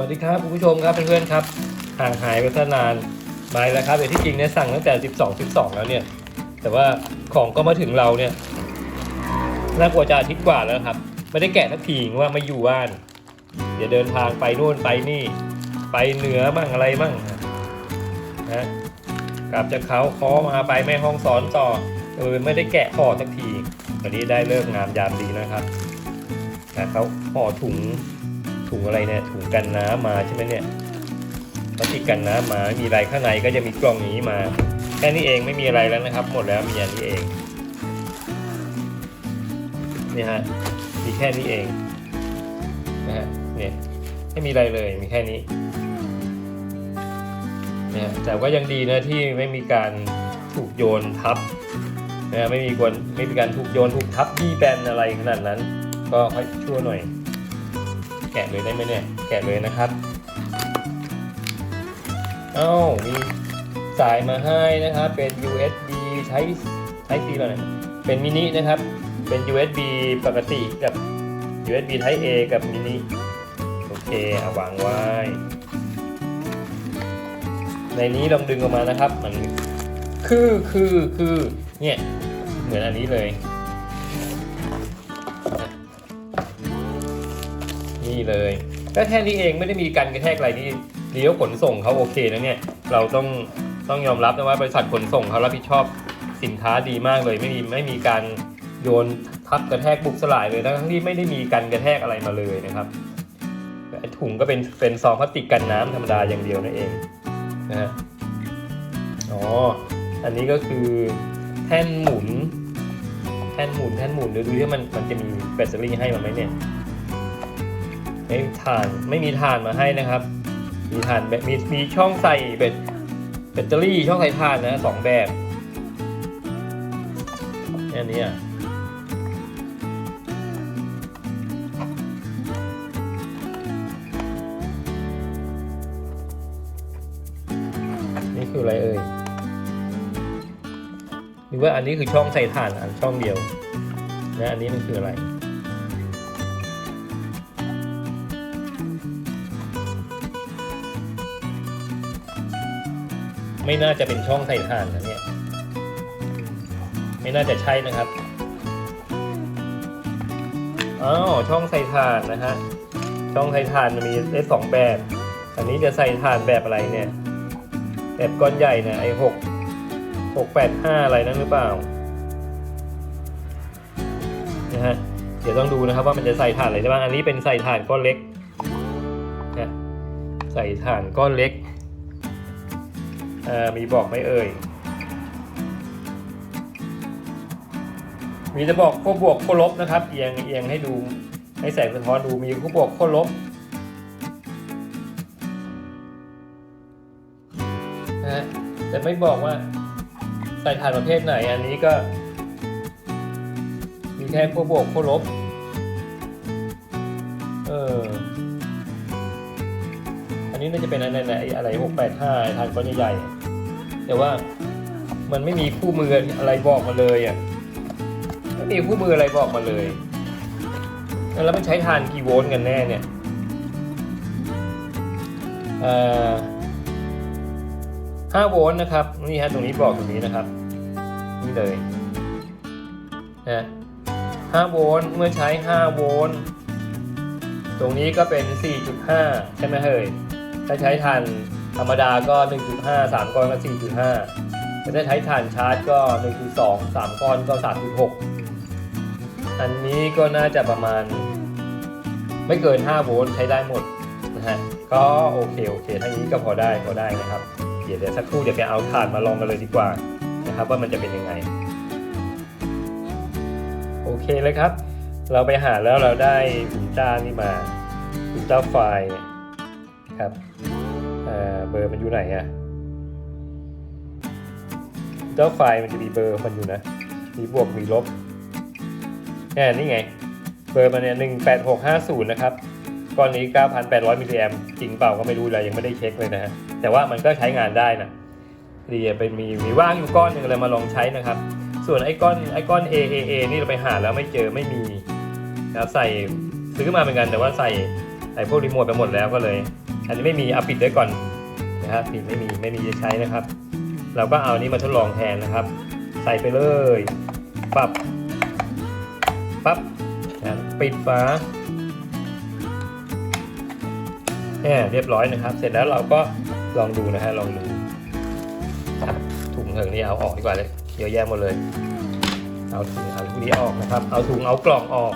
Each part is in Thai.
วัสดีครับคุณผู้ชมครับเพื่อนๆครับห่างหายไปซะนานมาแล้วครับแต่ที่จริงเนี่ยสั่งตั้งแต่ 12 12 แล้วเนี่ย แต่ว่าของก็มาถึงเราเนี่ยน่ากลัวจะอาทิตย์กว่าแล้วครับ ไม่ได้แกะสักทีว่าไม่อยู่บ้านเดี๋ยวเดินทางไปนู่นไปนี่ ไปเหนือบ้างอะไรบ้างนะกลับจากเขาคอมาไปแม่ห้องสอนต่อเออไม่ได้แกะห่อสักทีวันนี้ได้เลิกงามยามดีนะครับนะเขาห่อถุง ถุงอะไรเนี่ยถุงกันน้ำมาใช่ไหมเนี่ยพลาสติกกันน้ำมาม่มีอะไรข้างในก็จะมีกล่องนี้มาแค่นี้เองไม่มีอะไรแล้วนะครับ หมดแล้วมีอันนี้เองนี่ฮะมีแค่นี้เองนะฮะเนี่ยไม่มีอะไรเลยมีแค่นี้นี่ยแต่ก็ยังดีนะที่ไม่มีการถูกโยนทับนะฮะไม่มีคนไม่มีการถูกโยนถูกทับบี้แบนอะไรขนาดนั้น ก็ค่อยชั่วหน่อย แกะเลยได้ไหมเนี่ย แกะเลยนะครับ เอ้า มีสายมาให้นะครับ เป็น USB ใช้ใช้ซีอะไรนะเป็นมินินะครับ เป็น USB ปกติกับ USB Type A กับมินิ โอเคเอาวางไว้ ในนี้ลองดึงออกมานะครับ มันคือคือคือเนี่ย เหมือนอันนี้เลย นี่เลยก็แค่นี้เองไม่ได้มีการกระแทกอะไรนี่เลี้ยวขนส่งเขาโอเคนะเนี่ย เราต้องต้องยอมรับนะว่าบริษัทขนส่งเขารับผิดชอบสินค้าดีมากเลย ไม่มีไม่มีการโยนทับกระแทกบุกสลายเลยทั้งที่ไม่ได้มีการกระแทกอะไรมาเลยนะครับถุงก็เป็นเป็นซองพลาสติกกันน้ำธรรมดาอย่างเดียวนั่นเองนะฮะอ๋ออันนี้ก็คือแท่นหมุน แท่นหมุนแท่นหมุนเดี๋ยวดูที่มันมันจะมีแบตเตอรี่ให้มาไหมเนี่ย ไม่มีถ่านไม่มีถ่านมาให้นะครับ มีถ่านแบบมีมีช่องใส่แบตแบตเตอรี่ช่องใส่ถ่านนะสองแบบอันนี้อะนี่คืออะไรเอ่ยหรือว่าอันนี้คือช่องใส่ถ่านอันช่องเดียวนะอันนี้มันคืออะไร ไม่น่าจะเป็นช่องใส่ถ่านนะเนี่ยไม่น่าจะใช่นะครับอ้าวช่องใส่ถ่านนะฮะช่องใส่ถ่านมันมีได้สองแบบ อันนี้จะใส่ถ่านแบบอะไรเนี่ย แบบก้อนใหญ่นี่ยไอหกหกแปดห้าอะไรนั่นหรือเปล่านะฮะเดี๋ยวต้องดูนะครับว่ามันจะใส่ถ่านอะไรได้บ้างอันนี้เป็นใส่ถ่านก้อนเล็กนะใส่ถ่านก้อนเล็ก อ่ามีบอกไหมเอ่ย มีจะบอกขั้วบวกขั้วลบนะครับ เอียงเอียงให้ดูให้แสงสะท้อนดูมีขั้วบวกขั้วลบนะฮะแต่ไม่บอกว่าใส่ถ่านประเภทไหน อันนี้ก็ มีแค่ขั้วบวกขั้วลบ เออ อันนี้น่าจะเป็นอะไรนะไอ้อะไรหกแปดห้าทานก้อนใหญ่ๆ แต่ว่ามันไม่มีคู่มืออะไรบอกมาเลยอะไม่มีคู่มืออะไรบอกมาเลย แล้วมันใช้ทานกี่โวลต์กันแน่เนี่ยห้าโวลต์นะครับนี่ฮะตรงนี้บอกตรงนี้นะครับ นี่เลยนะห้าโวลต์เมื่อใช้ห้าโวลต์ตรงนี้ก็เป็น 4.5 ใช่ไหมเฮ้ยถ้าใช้ถ่าน ธรรมดาก็ 1.5 3 ก้อนก็ 4.5แต่ถ้าใช้ถ่านชาร์จก็ 1.2 3 ก้อนก็ 3.6 อันนี้ก็น่าจะประมาณ ไม่เกิน 5 โวลต์ใช้ได้หมดนะฮะก็โอเคโอเคทั้งนี้ก็พอได้พอได้นะครับ เดี๋ยวเดี๋ยวสักครู่เดี๋ยวไปเอาถ่านมาลองกันเลยดีกว่านะครับว่ามันจะเป็นยังไง โอเคเลยครับ เราไปหาแล้วเราได้อุลตร้านี่มาอุลตร้าไฟล์ครับ เบอร์มันอยู่ไหนอะอุลตร้าไฟล์มันจะมีเบอร์มันอยู่นะ มีบวกมีลบแค่นี่ไง เบอร์มันเนี่ยหนึ่งแปดหกห้าศูนย์นะครับก้อนนี้เก้าพันแปดร้อยมิลลิแอมจริงเปล่าก็ไม่รู้เลยยังไม่ได้เช็คเลยนะฮะ แต่ว่ามันก็ใช้งานได้นะดีอะเป็นมีมีว่างอยู่ก้อนหนึ่งเลยมาลองใช้นะครับ ส่วนไอ้ก้อนไอ้ก้อน AAA นี่เราไปหาแล้วไม่เจอไม่มีนะใส่ซื้อมาเหมือนกันแต่ว่าใส่ใส่พวกรีโมทไปหมดแล้วก็เลย อันนี้ไม่มีเอาปิดไว้ก่อน นะครับปิดไม่มีไม่มีจะใช้นะครับ เราก็เอานี้มาทดลองแทนนะครับ ใส่ไปเลยปั๊บปั๊บนะปิดฝาแหมเรียบร้อยนะครับ เสร็จแล้วเราก็ลองดูนะฮะลองดูถุงเถิงนี่เอาออกดีกว่าเลยเยอะแยะหมดเลย เอาถุงเอาถุงนี้ออกนะครับ เอาถุงเอากล่องออก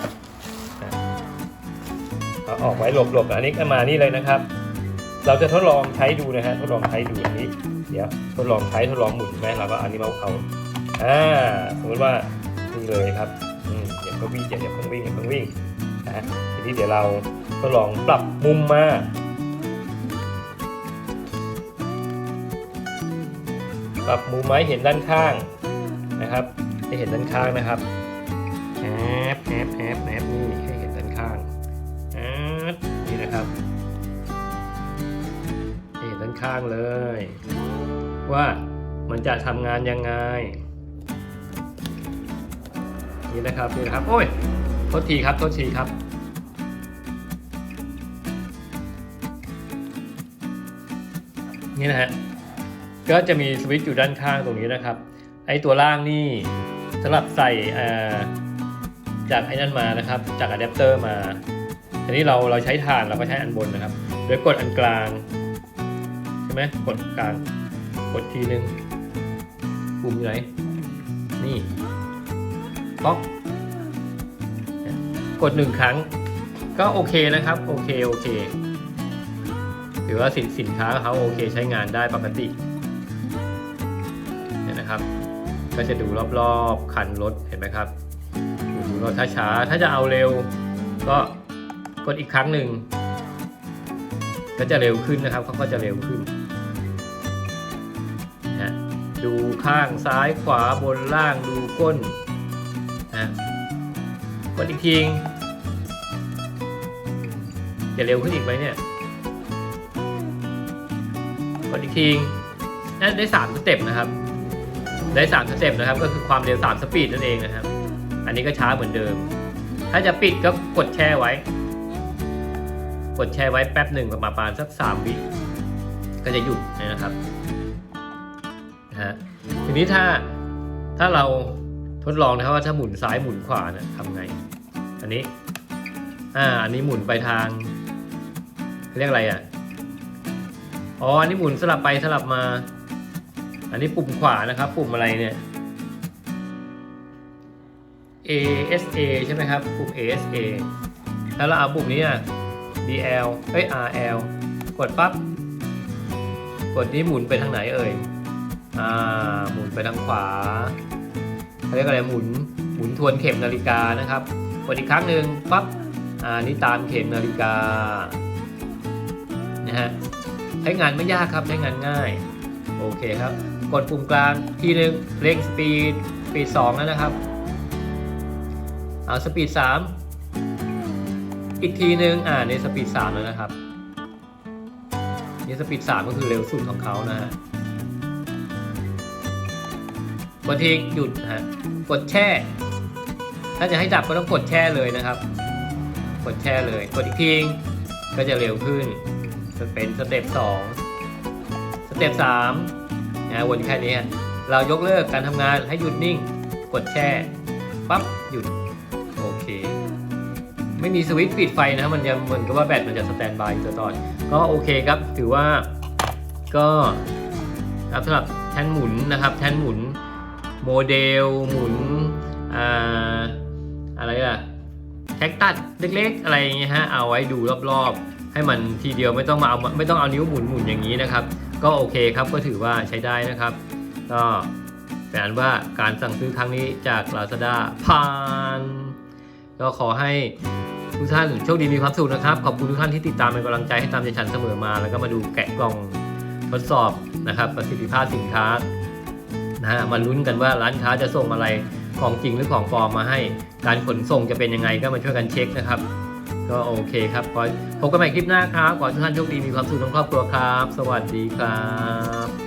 เอาออกไว้หลบๆอันนี้ก็มานี่เลยนะครับ เราจะทดลองใช้ดูนะฮะทดลองใช้ดูอันนี้ เดี๋ยวทดลองใช้ทดลองหมุนใช่ไหมเราก็อันนี้มาเอาอ่าสมมติว่านี่เลยครับอืมเดี๋ยวก็วิ่งเดี๋ยวเดี๋ยวเพิ่งวิ่งเดี๋ยวเพิ่งวิ่งนะทีนี้เดี๋ยวเราทดลองปรับมุมมาปรับมุมไม้เห็นด้านข้างนะครับให้เห็นด้านข้างนะครับแอบแอบแอบแอบ ข้างเลย ว่ามันจะทำงานยังไง นี่นะครับนี่นะครับ โอ้ยโทษทีครับโทษทีครับนี่นะฮะก็จะมีสวิตช์อยู่ด้านข้างตรงนี้นะครับ ไอ้ตัวล่างนี่สำหรับใส่อ่าจากไอ้นั่นมานะครับ จากอะแดปเตอร์มาทีนี้เราเราใช้ฐานเราก็ใช้อันบนนะครับโดยกดอันกลาง ไหมกดกลางกดทีหนึ่งปุ่มอยู่ไหน นี่ป๊อกกดหนึ่งครั้ง ก็โอเคนะครับ โอเค โอเคถือว่าสินสินค้าเขาโอเคใช้งานได้ปกติเนี่ยนะครับ ก็จะดูรอบๆคันรถเห็นไหมครับดูรถช้าๆถ้าจะเอาเร็ว ก็กดอีกครั้งหนึ่งก็จะเร็วขึ้นนะครับเขาก็จะเร็วขึ้น ดูข้างซ้ายขวาบนล่างดูก้นนะกดอีกทีจะเร็วขึ้นอีกไหมเนี่ยกดอีกทีนั่นได้สามสเต็ปนะครับ ได้สามสเต็ปนะครับ ก็คือความเร็วสามสปีดนั่นเองนะครับ อันนี้ก็ช้าเหมือนเดิม ถ้าจะปิดก็กดแช่ไว้ กดแช่ไว้แป๊บหนึ่งประมาณสักสามวิก็จะหยุดนะครับ นะฮะทีนี้ถ้าถ้าเราทดลองนะครับว่าถ้าหมุนซ้ายหมุนขวาเนี่ยทำไง อันนี้อ่าอันนี้หมุนไปทางเรียกอะไรอะอ๋ออันนี้หมุนสลับไปสลับมา อันนี้ปุ่มขวานะครับ ปุ่มอะไรเนี่ย ASA ใช่ไหมครับ ปุ่ม ASA แล้วเราเอาปุ่มนี้อะ DL เอ้ย RL กดปั๊บกดนี้หมุนไปทางไหนเอ่ย อ่าหมุนไปทางขวาเขาเรียกอะไรหมุนหมุนทวนเข็มนาฬิกานะครับกดอีกครั้งหนึ่งปั๊บอ่านี่ตามเข็มนาฬิกานะฮะใช้งานไม่ยากครับใช้งานง่ายโอเคครับ กดปุ่มกลางทีหนึ่งเร่งสปีดสปีดสองแล้วนะครับเอาสปีดสามอีกทีหนึ่งอ่าในสปีดสามแล้วนะครับนี่สปีดสามก็คือเร็วสุดของเขานะฮะ กดทิ้งหยุดนะฮะกดแช่ ถ้าจะให้ดับก็ต้องกดแช่เลยนะครับ กดแช่เลย กดอีกทีก็จะเร็วขึ้นจะเป็นสเต็ปสองสเต็ปสามนะวนแค่นี้เรายกเลิกการทำงานให้หยุดนิ่ง กดแช่ปั๊บหยุดโอเค ไม่มีสวิตช์ปิดไฟนะมันจะเหมือนกับว่าแบตมันจะสแตนบายอยู่ตลอดก็โอเคครับ ถือว่าก็ครับสำหรับแท่นหมุนนะครับ แท่นหมุน โมเดล หมุนอ่าอะไรล่ะแท็กตัดเล็กๆ อะไรอย่างเงี้ยฮะเอาไว้ดูรอบๆ ให้มันทีเดียวไม่ต้องมาเอาไม่ต้องเอานิ้วหมุนหมุนอย่างนี้นะครับ ก็โอเคครับก็ถือว่าใช้ได้นะครับ ก็เป็นอันว่าการสั่งซื้อครั้งนี้จาก Lazada ผ่านก็ขอให้ทุกท่านโชคดีมีความสุขนะครับ ขอบคุณทุกท่านที่ติดตามเป็นกำลังใจให้ตามใจฉันเสมอมา แล้วก็มาดูแกะกล่องทดสอบนะครับประสิทธิภาพสินค้า นะฮะมาลุ้นกันว่าร้านค้าจะส่งอะไรของจริงหรือของปลอมมาให้ การขนส่งจะเป็นยังไงก็มาช่วยกันเช็คนะครับ ก็โอเคครับขอพบกันใหม่คลิปหน้าครับขอให้ทุกท่านโชคดีมีความสุขทั้งครอบครัวครับ สวัสดีครับ